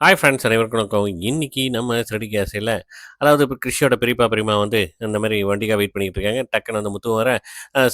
Hi friends அனைவருக்கும் வணக்கம். இன்றைக்கி நம்ம ஸ்டடி கேஸைல அதாவது இப்போ கிறிஷியோட பெரியப்பா, பெரியமா வந்து இந்த மாதிரி வண்டிக்காக வெயிட் பண்ணிகிட்டு இருக்காங்க. டக்குன்னு வந்து முத்து வர,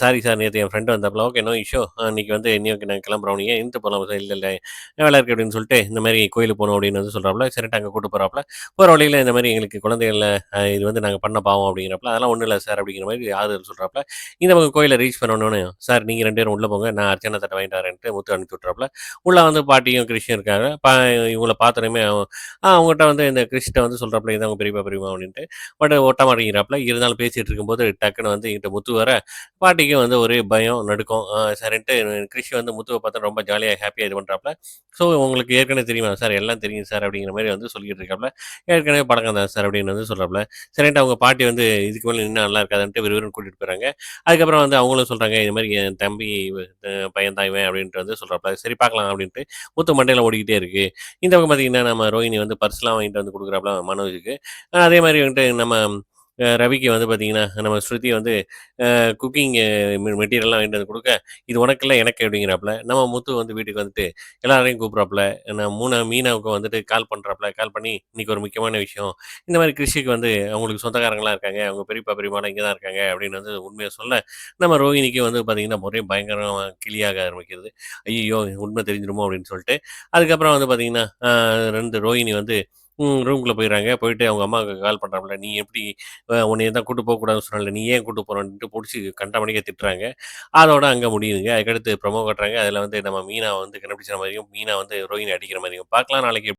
சாரி சார் நேற்று என் ஃப்ரெண்டு வந்தப்பல ஓகே நோ இஷோ இன்றைக்கி வந்து இன்னைக்கு நாங்கள் கிளம்புறோம். நீங்க போகலாம் சார் இல்லை இல்லை வேலை இருக்குது அப்படின்னு சொல்லிட்டு இந்த மாதிரி கோயிலுக்கு போகணும் அப்படின்னு வந்து சொல்கிறாப்புல சரி அங்கே கூட்டு போகிறாப்புல போகிற வழியில இந்த மாதிரி எங்களுக்கு குழந்தைகளில் இது வந்து நாங்கள் பண்ண பாவம் அப்படிங்கிறப்பல, "அதெல்லாம் ஒன்றும் இல்லை சார்." அப்படிங்கிற மாதிரி ஆறுதல் சொல்கிறாப்புல இந்த பக்கம் கோயிலை ரீச் பண்ணணும்னு "சார் நீங்கள் ரெண்டு பேரும் உள்ளே போங்க. நான் அர்ச்சனை தட்டை வாங்கிட்டு வரேன்ட்டு" முத்து அனுப்பிச்சு விட்றாப்புல உள்ளே வந்து பாட்டியும், கிறிஷும் இருக்காங்க. பா இவங்கள பார்த்தோன்னே எல்லாருமே அவங்ககிட்ட வந்து இந்த கிறிஸ்ட வந்து சொல்கிறப்பல "இதான் அவங்க பெரியப்பா, பெரியமா அப்படின்ட்டு. பட் ஒட்ட மாட்டேங்கிறாப்புல இருந்தாலும் பேசிகிட்டு இருக்கும்போது டக்குனு வந்து என்கிட்ட முத்து வர, பாட்டிக்கும் வந்து ஒரே பயம், நடுக்கும் சரின்ட்டு கிறிஷ் வந்து முத்துவை பார்த்தா ரொம்ப ஜாலியாக ஹாப்பியாக இது பண்றாப்ல. "ஸோ உங்களுக்கு ஏற்கனவே தெரியுமா?" "சார் எல்லாம் தெரியும் சார்." அப்படிங்கிற மாதிரி வந்து சொல்லிட்டு இருக்காப்ல. "ஏற்கனவே பழக்கம் தான் சார்." அப்படின்னு வந்து சொல்றாப்ல. சரின்ட்டு அவங்க பாட்டி வந்து இதுக்கு மேலே நின்று நல்லா இருக்காதுன்ட்டு விறுவிறுன்னு கூட்டிகிட்டு போயிறாங்க. அதுக்கப்புறம் வந்து அவங்களும் சொல்கிறாங்க "இது மாதிரி என் தம்பி பையன் தான் இவன்." அப்படின்ட்டு வந்து சொல்றாப்ல. "சரி பார்க்கலாம்." அப்படின்ட்டு முத்து மண்டையில் ஓடிக்கிட்டே இருக்குது இந்த பக்கம் பார்த்தீங்கன்னா, நம்ம ரோஹிணி வந்து பர்ஸ்லாம் வாங்கிட்டு வந்து கொடுக்குறாப்புல மனோஜுக்கு. அதே மாதிரி வந்துட்டு நம்ம ரவிக்கு வந்து பார்த்தீங்கன்னா, நம்ம ஸ்ருதி வந்து குக்கிங் மெ மெட்டீரியல்லாம் வாங்கிட்டு வந்து கொடுக்க "இது உனக்குல எனக்கு" அப்படிங்கிறாப்புல நம்ம முத்து வந்து வீட்டுக்கு வந்துட்டு எல்லாரையும் கூப்பிட்றாப்புல நான் மூணா மீனாவுக்கு வந்துட்டு கால் பண்ணுறாப்புல கால் பண்ணி, "இன்னைக்கு ஒரு முக்கியமான விஷயம். இந்த மாதிரி கிருஷிக்கு வந்து அவங்களுக்கு சொந்தக்காரங்களாம் இருக்காங்க. அவங்க பெரியப்பா, பெரியம்மாலாம் இங்கே தான் இருக்காங்க." அப்படின்னு வந்து உண்மையை சொல்ல, நம்ம ரோஹிணிக்கு வந்து பார்த்தீங்கன்னா, ஒரே பயங்கரமாக கிளியாக ஆரம்பிக்கிறது. ஐயோ உண்மை தெரிஞ்சிருமோ?" அப்படின்னு சொல்லிட்டு. அதுக்கப்புறம் வந்து பார்த்தீங்கன்னா, ரெண்டு 2 ரோஹிணி வந்து ரூம்குள்ள போயிடறாங்க போயிட்டு அவங்க அம்மாவுக்கு கால் பண்ணுறாங்கள "நீ எப்படி உன்னை உன்னைய தான் கூட்டு போகக்கூடாதுன்னு சொன்னேன்ல. நீ ஏன் கூட்டு போறன்ட்டு" பிடிச்சி கண்டமணிக்க திட்டுறாங்க. அதோட அங்க முடியுதுங்க. அதுக்கடுத்து ப்ரொமோ கட்டுறாங்க அதில் வந்து நம்ம மீனா வந்து கண்டுபிடிச்ச மாதிரியும் மீனா வந்து ரோஹினி அடிக்கிற மாதிரியும் பார்க்கலாம் நாளைக்கு